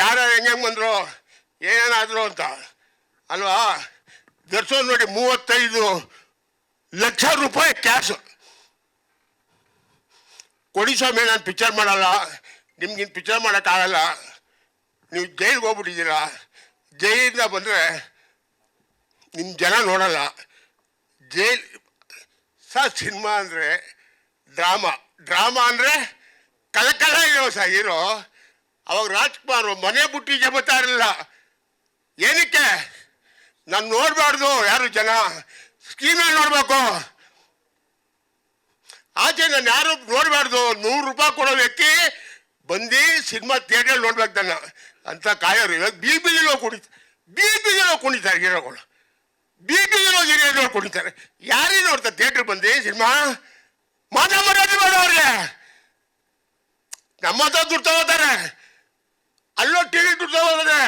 ಯಾರು ಹೆಂಗೆ ಬಂದರು? ಏನೇನಾದ್ರು ಅಂತ. ಅಲ್ವಾ? ದರ್ಶನ್ ನೋಡಿ ಮೂವತ್ತೈದು ಲಕ್ಷ ರೂಪಾಯಿ ಕ್ಯಾಶ್ ಕೊಡಿಸೋ ಸ್ವಾಮಿ, ನಾನು ಪಿಕ್ಚರ್ ಮಾಡಲ್ಲ. ನಿಮ್ಗಿನ್ ಪಿಕ್ಚರ್ ಮಾಡೋಕ್ಕಾಗಲ್ಲ ನೀವು ಜೈಲಿಗೆ ಹೋಗ್ಬಿಟ್ಟಿದ್ದೀರಾ? ಜೈಲಿಂದ ಬಂದರೆ ನಿಮ್ಮ ಜನ ನೋಡಲ್ಲ. ಜೈಲ್ ಸರ್ ಸಿನಿಮಾ ಅಂದರೆ ಡ್ರಾಮಾ. ಡ್ರಾಮಾ ಅಂದರೆ ಕಲಕಲ ಇರೋ ಸರ್ ಅವಾಗ ರಾಜ್ಕುಮಾರ್ ಮನೆ ಬುಟ್ಟಿ ಜಮತಾ ಇರಲಿಲ್ಲ ಏನಕ್ಕೆ? ನಾನು ನೋಡಬಾರ್ದು, ಯಾರು ಜನ? ಸ್ಕೀಮಲ್ಲಿ ನೋಡಬೇಕು. ಆಚೆ ನಾನು ಯಾರು ನೋಡಬಾರ್ದು, ನೂರು ರೂಪಾಯಿ ಕೊಡೋ ವ್ಯಕ್ತಿ ಬಂದು ಸಿನಿಮಾ ಥಿಯೇಟರ್ ನೋಡ್ಬೇಕು ನನ್ನ ಅಂತ ಕಾಯೋರು. ಇವಾಗ ಬಿ ಬಿಗಿಲೋ ಕುಣಿತ ಬಿ ಬಿಗಿಲೋ ಕುಣಿತಾರೆ ಹೀರೋಗಳು. ಬಿ ಬಿಗಿಲೋ ಹಿರಿಯರು ಕುಣಿತಾರೆ. ಯಾರೇ ನೋಡ್ತಾರೆ ಥಿಯೇಟರ್ ಬಂದು ಸಿನಿಮಾ? ಮಾತಾ ಅವ್ರಿಗೆ. ನಮ್ಮ ಹತ್ರ ದುಡ್ಡು ತಗೋತಾರೆ. ಅಲ್ಲೋ ಟಿವಿ ದುಡ್ಡು ತಗೋತಾರೆ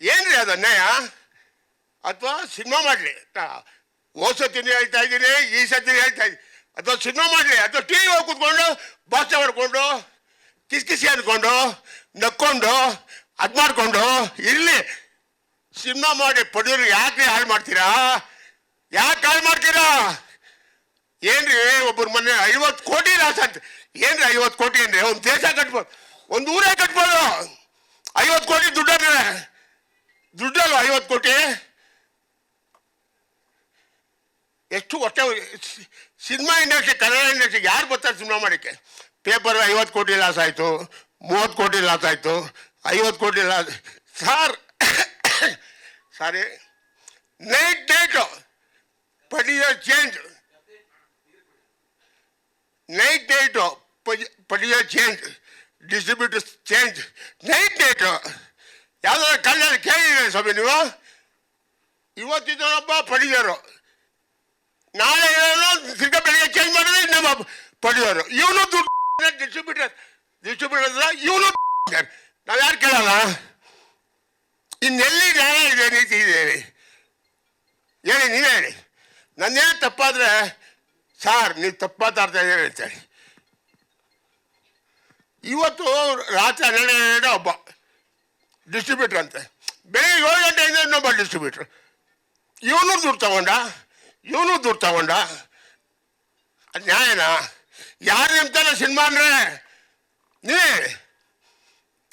ಏನ್ರಿ ಅದು ಅನ್ಯಾಯ? ಅಥವಾ ಸಿನಿಮಾ ಮಾಡಲಿ? ಹೋದ ಸತಿನೂ ಹೇಳ್ತಾ ಇದ್ದೀನಿ, ಈ ಸತಿ ಹೇಳ್ತಾ ಇದ್ದೀನಿ. ಅಥವಾ ಸಿನಿಮಾ ಮಾಡಲಿ? ಅಥವಾ ಟಿ ವಿ ಹೋಗಿ ಕೂತ್ಕೊಂಡು ಭಾಷೆ ಮಾಡ್ಕೊಂಡು ಕಿಸ್ಕಿಸಿ ಅಂದ್ಕೊಂಡು, ನಕ್ಕೊಂಡು, ಅದು ಮಾಡಿಕೊಂಡು ಇರಲಿ. ಸಿನಿಮಾ ಮಾಡಿ ಪಡೆಯೋರು ಯಾಕೆ ಹಾಳು ಮಾಡ್ತೀರಾ? ಯಾಕೆ ಹಾಳು ಮಾಡ್ತೀರಾ? ಏನ್ರಿ ಒಬ್ಬರು ಮನೆ ಐವತ್ತು ಕೋಟಿ ಲಾಸ್ ಅಂತ ಏನ್ರಿ ಐವತ್ತು ಕೋಟಿ ಏನ್ರಿ ಒಂದು ದೇಶ ಕಟ್ಬೋದು. ಒಂದು ಊರೇ ಕಟ್ಬೋದು. ಐವತ್ತು ಕೋಟಿ ದುಡ್ಡಂದ್ರೆ ದುಡ್ಡಲ್ಲ ಐವತ್ತು ಕೋಟಿ? ಎಷ್ಟು ಹೊಟ್ಟೆ ಸಿನಿಮಾ ಇಂಡಸ್ಟ್ರಿ, ಕನ್ನಡ ಇಂಡಸ್ಟ್ರಿ ಯಾರು ಬರ್ತಾರೆ ಸಿನಿಮಾ ಮಾಡೋಕ್ಕೆ? ಪೇಪರ್ ಐವತ್ತು ಕೋಟಿ ಲಾಸ್ ಆಯಿತು, ಮೂವತ್ತು ಕೋಟಿ ಲಾಸ್ ಆಯಿತು, ಐವತ್ತು ಕೋಟಿ loss sir sorry, night date ಪಡಿಯೋ ಚೇಂಜ್. ನೈಟ್ ಡೇಟು ಪಡಿಯೋ change. Distributor change night date ಯಾವ್ದಾದ್ರು ಕಲ್ಯಾಣ ಕೇಳಿದ್ರೆ ಸ್ವಾಮಿ ನೀವು? ಇವತ್ತಿದ್ದೊಬ್ಬ ಪಡಿಯೋರು ನಾಳೆ ಏನೋ ತಿರ್ಗಾ ಬೆಳಿಗ್ಗೆ ಚೇಂಜ್ ಮಾಡಿದ್ರೆ ಇನ್ನೊಬ್ಬ ಪಡಿಯೋರು ಇವನು ದುಡ್ಡು ಡಿಸ್ಟ್ರಿಬ್ಯೂಟರ್ ಡಿಸ್ಟ್ರಿಬ್ಯೂಟರ್ ಇವನು ನಾವು ಯಾರು ಕೇಳಲ್ಲ ಇನ್ನೆಲ್ಲಿ ನ್ಯಾಯ ಇದೆ ನೀತಿ ಇದೆ ಹೇಳಿ ಹೇಳಿ ನೀವೇ ಹೇಳಿ. ನನ್ನೇನು ತಪ್ಪಾದ್ರೆ, ಸಾರ್, ನೀವು ತಪ್ಪಾತಾಡ್ತಾ ಇದ್ದೀರಿ ಅಂತೇಳಿ ಇವತ್ತು ರಾತ್ರಿ ಹನ್ನೆರಡು ಹಬ್ಬ ಡಿಸ್ಟ್ರಿಬ್ಯೂಟ್ರ್ ಅಂತೆ. ಬೆಳಿಗ್ಗೆ ಏಳು ಗಂಟೆಯಿಂದ ಇನ್ನೊಬ್ಬ ಡಿಸ್ಟ್ರಿಬ್ಯೂಟ್ರ್ ಇವನು ದುಡ್ಡು ತಗೊಂಡ, ಇವನು ದುಡ್ಡು ತಗೊಂಡ. ಅದು ನ್ಯಾಯನಾ? ಯಾರು ನಿಮ್ತಾರ ಸಿನಿಮಾ ಅಂದ್ರೆ? ನೀ?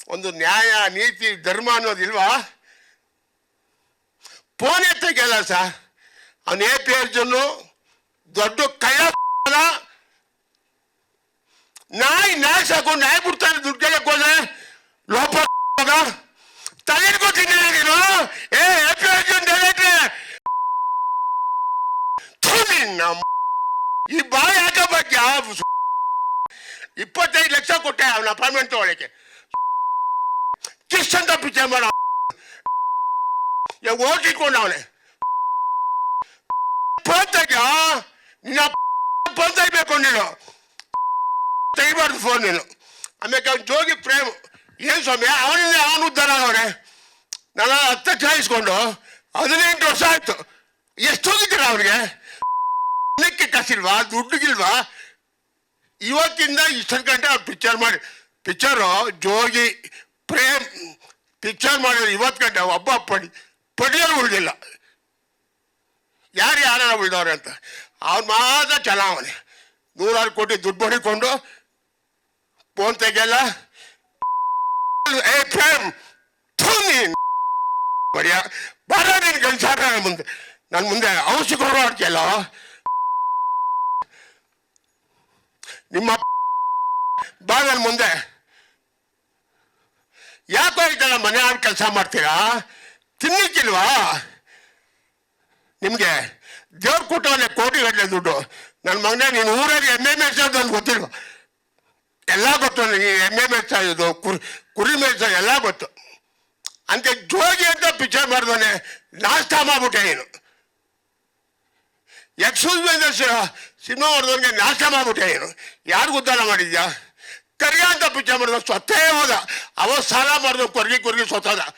ಒಂದು ನ್ಯಾಯ, ನೀತಿ, ಧರ್ಮ ಅನ್ನೋದಿಲ್ವಾ? ಫೋನ್ ಎತ್ತಕ್ಕೆಲ್ಲ ಸರ್ ಅವನು ಎ ಪಿ ಅರ್ಜುನು ದೊಡ್ಡ ಕಳ್ಳ ನಾಯಿ ನಾಯಿ ಸಾಕು ನಾಯಿ ಬಿಡ್ತಾನೆ ದುಡ್ಡು ಕೇಳಕ್ ಹೋದ್ರೆ ಲೋಪ ತಲೆ ಗೊತ್ತಿಲ್ಲ ನೀನು? ಏ ಎ ಪಿ ಅರ್ಜುನ್ ಡೈರೆಕ್ಟ್ರೆ. ನಮ್ಮ ಈ ಬಾಯಿ ಹಾಕಬೇಕು ಯಾವ ಇಪ್ಪತ್ತೈದು ಲಕ್ಷ ಕೊಟ್ಟೆ ಅವನ ಅಪಾಯಿಂಟ್ಮೆಂಟ್ ತಗೊಳಕ್ಕೆ. ಕಿಸ್ ಅಂತ ಪಿಕ್ಚರ್ ಮಾಡ. ಓಟ್ ಇಟ್ಕೊಂಡು ಅವನೇ. ಬಂತಾಗ ನಿನ್ನ ಬಂದ್ ತೆಗಿಬೇಕು ನೀನು. ತೆಗಿಬಾರ್ದು ಫೋನ್ ನೀನು. ಆಮೇಲೆ ಜೋಗಿ ಪ್ರೇಮ್, ಏನು ಸ್ವಾಮಿ, ಅವನಿಂದ ಅವನು ಉದ್ದಾರ ಅವನೇ ನಾನು ಹತ್ತ ಚಾಯಿಸ್ಕೊಂಡು ಹದಿನೆಂಟು ವರ್ಷ ಆಯ್ತು. ಎಷ್ಟು ಹೋಗಿದ್ದೀರ ಅವ್ರಿಗೆ? ಅನ್ನಕ್ಕೆ ಕಾಸಿಲ್ವಾ, ದುಡ್ಡುಗಿಲ್ವಾ? ಇವತ್ತಿಂದ ಇಷ್ಟೊಂದು ಗಂಟೆ ಅವ್ರು ಪಿಕ್ಚರ್ ಮಾಡಿ ಪಿಕ್ಚರು ಜೋಗಿ, ಪ್ರೇಮ್ ಪಿಕ್ಚರ್ ಮಾಡಿದ್ರು ಇವತ್ತು ಗಂಟೆ ಒಬ್ಬ ಪಡಿ, ಪಡಿಯೋರು ಉಳಿದಿಲ್ಲ. ಯಾರು ಯಾರು ಉಳಿದವ್ರೆ ಅಂತ. ಅವ್ನು ಮಾತ್ರ ಚಲಾವಣೆ ನೂರಾರು ಕೋಟಿ ದುಡ್ಡು ಹೊಡಿಕೊಂಡು ಫೋನ್ ತೆಗೆಯಲ್ಲ ಮರ್ಯ ಬರ ನೀನು ಗಂಚಾರ ನನ್ನ ಮುಂದೆ ನನ್ನ ಮುಂದೆ ಔಷಧ ಹೊರಡ್ತಿಯಲ್ಲ ನಿಮ್ಮ ಬಾ ನನ್ನ ಮುಂದೆ. ಯಾಕೋ ಇದೆಲ್ಲ ಮನೆ ಆಡ್ ಕೆಲಸ ಮಾಡ್ತೀರಾ? ತಿನ್ಲಿಕ್ಕಿಲ್ವಾ ನಿಮಗೆ ದೇವ್ರ ಕೂಟವನ್ನೇ ಕೋಟಿ ಗಟ್ಟಲೆ ದುಡ್ಡು. ನನ್ನ ಮಗನೇ, ನೀನು ಊರಲ್ಲಿ ಎಮ್ಮೆ ಮೇಯ್ಸೋದು ಅಂತ ಗೊತ್ತಿಲ್ವ? ಎಲ್ಲ ಗೊತ್ತು ನನಗೆ. ಎಮ್ಮೆ ಮೇಯ್ಸೋದು ಕುರಿ ಕುರಿ ಮೇಚ ಎಲ್ಲ ಗೊತ್ತು. ಅಂತ ಜೋಗಿ ಅಂತ ಪಿಕ್ಚರ್ ಮಾಡಿದವನೆ ನಾಷ್ಟ ಮಾಡ್ಬಿಟ್ಟೆ ನೀನು. ಎಕ್ಸ್ಕ್ಯೂಸ್ ಸಿನಿಮಾ ಮಾಡಿದವನಿಗೆ ನಾಷ್ಟ ಮಾಡ್ಬಿಟ್ಟೆ ನೀನು. ಯಾರು ಉದ್ದಾರ ಮಾಡಿದ್ಯಾ? ಕರಿಯ ಅಂತ ಪಿಕ್ಚರ್ ಮಾಡಿದ ಸ್ವತ್ತೇ ಹೋದ. ಅವ ಸಾಲ ಮಾಡಿದ, ಕೊರ್ಗಿ ಕೊರ್ಗಿ ಸ್ವತ್ತದ